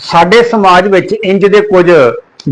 ਸਾਡੇ ਸਮਾਜ ਵਿੱਚ ਇੰਜ ਦੇ ਕੁਝ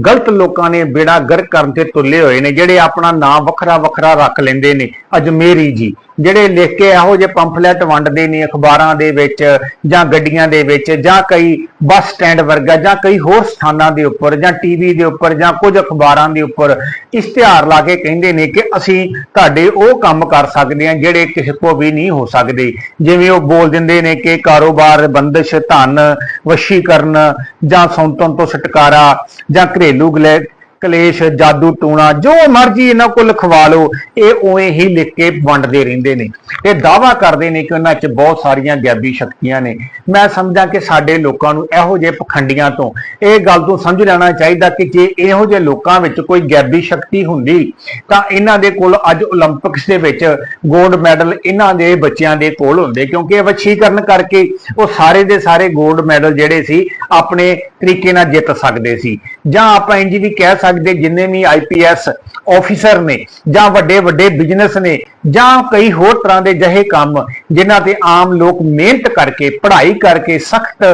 ਗਲਤ ਲੋਕਾਂ ਨੇ ਬੇੜਾ ਗਰ ਕਰਨ ਤੇ ਤੁਲੇ ਹੋਏ ਨੇ, ਜਿਹੜੇ ਆਪਣਾ ਨਾਂ ਵੱਖਰਾ ਵੱਖਰਾ ਰੱਖ ਲੈਂਦੇ ਨੇ। ਅਜਮੇਰੀ ਜੀ, ਜਿਹੜੇ ਲਿਖ ਕੇ ਇਹੋ ਜਿਹੇ ਪੰਫਲੇਟ ਵੰਡਦੇ ਨੇ ਅਖਬਾਰਾਂ ਦੇ ਵਿੱਚ ਜਾਂ ਗੱਡੀਆਂ ਦੇ ਵਿੱਚ ਜਾਂ ਕਈ ਬੱਸ ਸਟੈਂਡ ਵਰਗਾ ਜਾਂ ਕਈ ਹੋਰ ਸਥਾਨਾਂ ਦੇ ਉੱਪਰ ਜਾਂ ਟੀਵੀ ਦੇ ਉੱਪਰ ਜਾਂ ਕੁਝ ਅਖਬਾਰਾਂ ਦੇ ਉੱਪਰ ਇਸ਼ਤਿਹਾਰ ਲਾ ਕੇ ਕਹਿੰਦੇ ਨੇ ਕਿ ਅਸੀਂ ਤੁਹਾਡੇ ਉਹ ਕੰਮ ਕਰ ਸਕਦੇ ਹਾਂ ਜਿਹੜੇ ਕਿਸੇ ਕੋ ਵੀ ਨਹੀਂ ਹੋ ਸਕਦੇ। ਜਿਵੇਂ ਉਹ ਬੋਲ ਦਿੰਦੇ ਨੇ ਕਿ ਕਾਰੋਬਾਰ, ਬੰਦਸ਼, ਧਨ, ਵਸ਼ੀਕਰਨ ਜਾਂ ਸੌਂਤਨ ਤੋਂ ਛੁਟਕਾਰਾ ਜਾਂ ਘਰੇਲੂ ਗਲੇ ਕਲੇਸ਼, ਜਾਦੂ, ਟੂਣਾ, ਜੋ ਮਰਜ਼ੀ ਇਹਨਾਂ ਕੋਲ ਲਿਖਵਾ ਲਓ, ਇਹ ਉਵੇਂ ਹੀ ਲਿਖ ਕੇ ਵੰਡਦੇ ਰਹਿੰਦੇ ਨੇ। ਇਹ ਦਾਵਾ ਕਰਦੇ ਨੇ ਕਿ ਉਹਨਾਂ 'ਚ ਬਹੁਤ ਸਾਰੀਆਂ ਗੈਬੀ ਸ਼ਕਤੀਆਂ ਨੇ। ਮੈਂ ਸਮਝਾਂ ਕਿ ਸਾਡੇ ਲੋਕਾਂ ਨੂੰ ਇਹੋ ਜਿਹੇ ਪਖੰਡੀਆਂ ਤੋਂ ਇਹ ਗੱਲ ਤੋਂ ਸਮਝ ਲੈਣਾ ਚਾਹੀਦਾ ਕਿ ਜੇ ਇਹੋ ਜਿਹੇ ਲੋਕਾਂ ਵਿੱਚ ਕੋਈ ਗੈਬੀ ਸ਼ਕਤੀ ਹੁੰਦੀ, ਤਾਂ ਇਹਨਾਂ ਦੇ ਕੋਲ ਅੱਜ 올림픽ਸ ਦੇ ਵਿੱਚ 골ਡ ਮੈਡਲ ਇਹਨਾਂ ਦੇ ਬੱਚਿਆਂ ਦੇ ਕੋਲ ਹੁੰਦੇ, ਕਿਉਂਕਿ ਇਹ ਵਛੀਕਰਨ ਕਰਕੇ ਉਹ ਸਾਰੇ ਦੇ ਸਾਰੇ 골ਡ ਮੈਡਲ ਜਿਹੜੇ ਸੀ, ਆਪਣੇ ਤਰੀਕੇ ਨਾਲ ਜਿੱਤ ਸਕਦੇ ਸੀ। ਜਾਂ ਆਪਾਂ ਇੰਜ ਵੀ ਕਹਿ ਸਕਦੇ ਜਿੰਨੇ ਵੀ ਆਈਪੀਐਸ ਆਫੀਸਰ ਨੇ ਜਾਂ ਵੱਡੇ ਵੱਡੇ ਬਿਜ਼ਨਸ ਨੇ ਜਾਂ ਕਈ ਹੋਰ ਤਰ੍ਹਾਂ ਦੇ ਜਹੇ ਕੰਮ ਜਿਨ੍ਹਾਂ ਤੇ ਆਮ ਲੋਕ ਮਿਹਨਤ ਕਰਕੇ, ਪੜ੍ਹਾਈ ਕਰਕੇ ਸਖਤ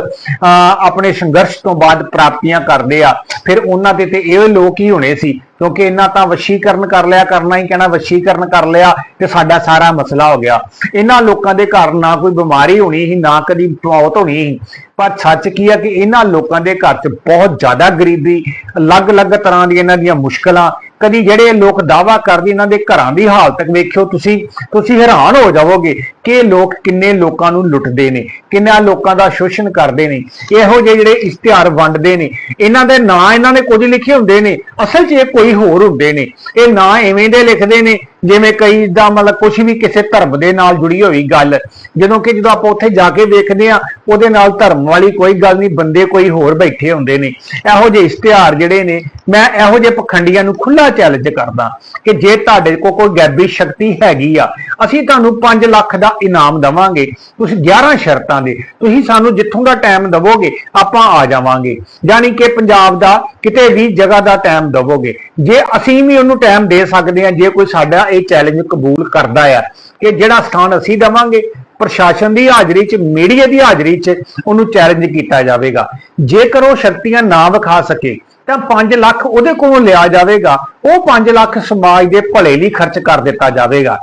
ਆਪਣੇ ਸੰਘਰਸ਼ ਤੋਂ ਬਾਅਦ ਪ੍ਰਾਪਤੀਆਂ ਕਰਦੇ ਆ, ਫਿਰ ਉਹਨਾਂ ਦੇ ਤੇ ਇਹ ਲੋਕ ਹੀ ਹੋਣੇ ਸੀ ਕਿਉਂਕਿ ਇਹਨਾਂ ਤਾਂ ਵਸ਼ੀਕਰਨ ਕਰ ਲਿਆ, ਕਰਨਾ ਹੀ ਕਹਿਣਾ, ਵਸ਼ੀਕਰਨ ਕਰ ਲਿਆ ਤੇ ਸਾਡਾ ਸਾਰਾ ਮਸਲਾ ਹੋ ਗਿਆ। ਇਹਨਾਂ ਲੋਕਾਂ ਦੇ ਘਰ ਨਾ ਕੋਈ ਬਿਮਾਰੀ ਹੋਣੀ ਸੀ, ਨਾ ਕਦੀ ਮੌਤ ਹੋਣੀ ਸੀ। ਪਰ ਸੱਚ ਕੀ ਹੈ ਕਿ ਇਹਨਾਂ ਲੋਕਾਂ ਦੇ ਘਰ 'ਚ ਬਹੁਤ ਜ਼ਿਆਦਾ ਗਰੀਬੀ, ਅਲੱਗ-ਅਲੱਗ ਤਰ੍ਹਾਂ ਦੀਆਂ ਇਹਨਾਂ ਦੀਆਂ ਮੁਸ਼ਕਲਾਂ। ਕਦੀ ਜਿਹੜੇ ਲੋਕ ਦਾਵਾ ਕਰਦੇ, ਇਹਨਾਂ ਦੇ ਘਰਾਂ ਦੀ ਹਾਲਤ ਵੇਖਿਓ ਤੁਸੀਂ ਤੁਸੀਂ ਹੈਰਾਨ ਹੋ ਜਾਵੋਗੇ। ਕਿ ਲੋਕ ਕਿੰਨੇ ਲੋਕਾਂ ਨੂੰ ਲੁੱਟਦੇ ਨੇ, ਕਿੰਨਾ ਲੋਕਾਂ ਦਾ ਸ਼ੋਸ਼ਣ ਕਰਦੇ ਨੇ, ਇਹੋ ਜਿਹੇ ਜਿਹੜੇ ਇਸ਼ਤਿਹਾਰ ਵੰਡਦੇ ਨੇ, ਇਹਨਾਂ ਦੇ ਨਾਂ ਇਹਨਾਂ ਨੇ ਕੁਝ ਲਿਖੇ ਹੁੰਦੇ ਨੇ, ਅਸਲ 'ਚ ਇਹ ਕੋਈ ਹੋਰ ਹੁੰਦੇ ਨੇ, ਇਹ ਨਾਂ ਐਵੇਂ ਦੇ ਲਿਖਦੇ ਨੇ ਜਿਵੇਂ ਕਈ ਦਾ ਮਤਲਬ ਕੁਝ ਵੀ ਕਿਸੇ ਧਰਮ ਦੇ ਨਾਲ ਜੁੜੀ ਹੋਈ ਗੱਲ, ਜਦੋਂ ਕਿ ਜਦੋਂ ਆਪਾਂ ਉੱਥੇ ਜਾ ਕੇ ਵੇਖਦੇ ਆ ਉਹਦੇ ਨਾਲ ਧਰਮ ਵਾਲੀ ਕੋਈ ਗੱਲ ਨਹੀਂ, ਬੰਦੇ ਕੋਈ ਹੋਰ ਬੈਠੇ ਹੁੰਦੇ ਨੇ, ਇਹੋ ਜਿਹੇ ਇਸ਼ਤਿਹਾਰ ਜਿਹੜੇ ਨੇ, ਮੈਂ ਇਹੋ ਜਿਹੇ ਪਖੰਡੀਆਂ ਨੂੰ ਖੁੱਲਾ ਚੈਲੰਜ ਕਰਦਾ ਕਿ ਜੇ ਤੁਹਾਡੇ ਕੋਲ ਕੋਈ ਗੈਬੀ ਸ਼ਕਤੀ ਹੈਗੀ ਆ, ਅਸੀਂ ਤੁਹਾਨੂੰ 5 ਲੱਖ ਦਾ ਇਨਾਮ ਦਵਾਂਗੇ। ਤੁਸੀਂ 11 ਸ਼ਰਤਾਂ ਦੇ। ਤੁਸੀਂ ਸਾਨੂੰ ਜਿੱਥੋਂ ਦਾ ਟਾਈਮ ਦਵੋਗੇ, ਆਪਾਂ ਆ ਜਾਵਾਂਗੇ। ਯਾਨੀ ਕਿ ਪੰਜਾਬ ਦਾ ਕਿਤੇ ਵੀ ਜਗ੍ਹਾ ਦਾ ਟਾਈਮ ਦਵੋਗੇ। ਜੇ ਅਸੀਂ ਵੀ ਉਹਨੂੰ ਟਾਈਮ ਦੇ ਸਕਦੇ ਹਾਂ, ਜੇ ਕੋਈ ਸਾਡਾ ਇਹ ਚੈਲੰਜ ਕਬੂਲ ਕਰਦਾ ਆ ਕਿ ਜਿਹੜਾ ਸਥਾਨ ਅਸੀਂ ਦਵਾਂਗੇ, ਪ੍ਰਸ਼ਾਸਨ ਦੀ ਹਾਜ਼ਰੀ 'ਚ ਮੀਡੀਆ ਦੀ ਹਾਜ਼ਰੀ 'ਚ ਉਹਨੂੰ ਚੈਲੰਜ ਕੀਤਾ ਜਾਵੇਗਾ। ਜੇਕਰ ਉਹ ਸ਼ਕਤੀਆਂ ਨਾ ਵਿਖਾ ਸਕੇ, ਤਾਂ 5 ਲੱਖ ਉਹਦੇ ਕੋਲੋਂ ਲਿਆ ਜਾਵੇਗਾ। ਉਹ 5 ਲੱਖ ਸਮਾਜ ਦੇ ਭਲੇ ਲਈ ਖਰਚ ਕਰ ਦਿੱਤਾ ਜਾਵੇਗਾ।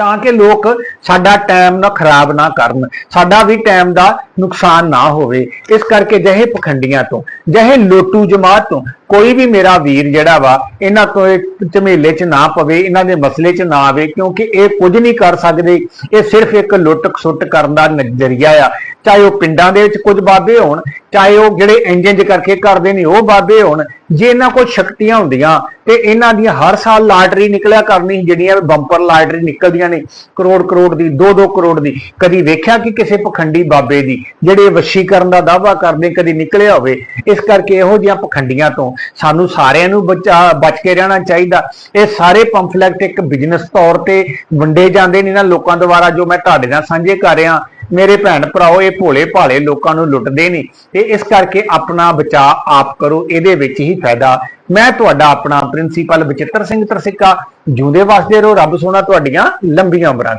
ਤਾਂ ਕਿ ਲੋਕ ਸਾਡਾ ਟਾਈਮ ਨਾ ਖਰਾਬ ਨਾ ਕਰਨ। ਸਾਡਾ ਵੀ ਟਾਈਮ ਦਾ ਨੁਕਸਾਨ ਨਾ ਹੋਵੇ। ਇਸ ਕਰਕੇ ਜਹੇ ਪਖੰਡੀਆਂ ਤੋਂ, ਜਹੇ ਲੋਟੂ ਜਮਾਤ ਤੋਂ ਕੋਈ ਵੀ ਮੇਰਾ ਵੀਰ ਜਿਹੜਾ ਵਾ, ਇਹਨਾਂ ਤੋਂ ਇਹ ਝਮੇਲੇ 'ਚ ਨਾ ਪਵੇ, ਇਹਨਾਂ ਦੇ ਮਸਲੇ 'ਚ ਨਾ ਆਵੇ, ਕਿਉਂਕਿ ਇਹ ਕੁਝ ਨਹੀਂ ਕਰ ਸਕਦੇ। ਇਹ ਸਿਰਫ ਇੱਕ ਲੁੱਟ ਸੁੱਟ ਕਰਨ ਦਾ ਨਜ਼ਰੀਆ ਆ। ਚਾਹੇ ਉਹ ਪਿੰਡਾਂ ਦੇ ਵਿੱਚ ਕੁਝ ਬਾਬੇ ਹੋਣ, ਚਾਹੇ ਉਹ ਜਿਹੜੇ ਇੰਜਨ ਕਰਕੇ ਕਰਦੇ ਨੇ, ਉਹ ਬਾਬੇ ਹੋਣ। ਜੇ ਇਹਨਾਂ ਕੋਲ ਸ਼ਕਤੀਆਂ ਹੁੰਦੀਆਂ ਤੇ ਇਹਨਾਂ ਦੀਆਂ ਹਰ ਸਾਲ ਲਾਟਰੀ ਨਿਕਲਿਆ ਕਰਨੀ, ਜਿਹੜੀਆਂ ਬੰਪਰ ਲਾਟਰੀ ਨਿਕਲਦੀਆਂ ਨੇ ਕਰੋੜ ਕਰੋੜ ਦੀ 2-2 ਕਰੋੜ ਦੀ। ਕਦੀ ਵੇਖਿਆ ਕਿ ਕਿਸੇ ਪਖੰਡੀ ਬਾਬੇ ਦੀ? ਜਿਹੜੇ ਵਸ਼ੀਕਰਨ ਦਾ ਦਾਵਾ ਕਰਦੇ, ਕਦੀ ਨਿਕਲਿਆ ਹੋਵੇ, ਇਸ ਕਰਕੇ ਇਹੋ ਜਿਹੀਆਂ ਪਖੰਡੀਆਂ ਤੋਂ ਸਾਨੂੰ ਸਾਰਿਆਂ ਨੂੰ ਬਚਾ, ਬਚ ਕੇ ਰਹਿਣਾ ਚਾਹੀਦਾ। ਇਹ ਸਾਰੇ ਪੰਫਲੇਟ ਇੱਕ ਬਿਜ਼ਨਸ ਤੌਰ ਤੇ ਵੰਡੇ ਜਾਂਦੇ ਨੇ ਨਾ ਲੋਕਾਂ ਦੁਆਰਾ, ਜੋ ਮੈਂ ਤੁਹਾਡੇ ਨਾਲ ਸਾਂਝੇ ਕਰ ਰਿਹਾ। ਮੇਰੇ ਭੈਣ ਭਰਾਓ, ਇਹ ਭੋਲੇ ਭਾਲੇ ਲੋਕਾਂ ਨੂੰ ਲੁੱਟਦੇ ਨੇ। ਤੇ ਇਸ ਕਰਕੇ ਆਪਣਾ ਬਚਾਅ ਆਪ ਕਰੋ, ਇਹਦੇ ਵਿੱਚ ਹੀ ਫਾਇਦਾ। ਮੈਂ ਤੁਹਾਡਾ ਆਪਣਾ ਪ੍ਰਿੰਸੀਪਲ ਬਚਿੱਤਰ ਸਿੰਘ ਤਰਸਿੱਕਾ ਜੂਦੇ ਵਾਸਦੇ ਰਹੋ, ਰੱਬ ਸੋਨਾ ਤੁਹਾਡੀਆਂ ਲੰਬੀਆਂ ਉਮਰਾਂ ਕਰੇ।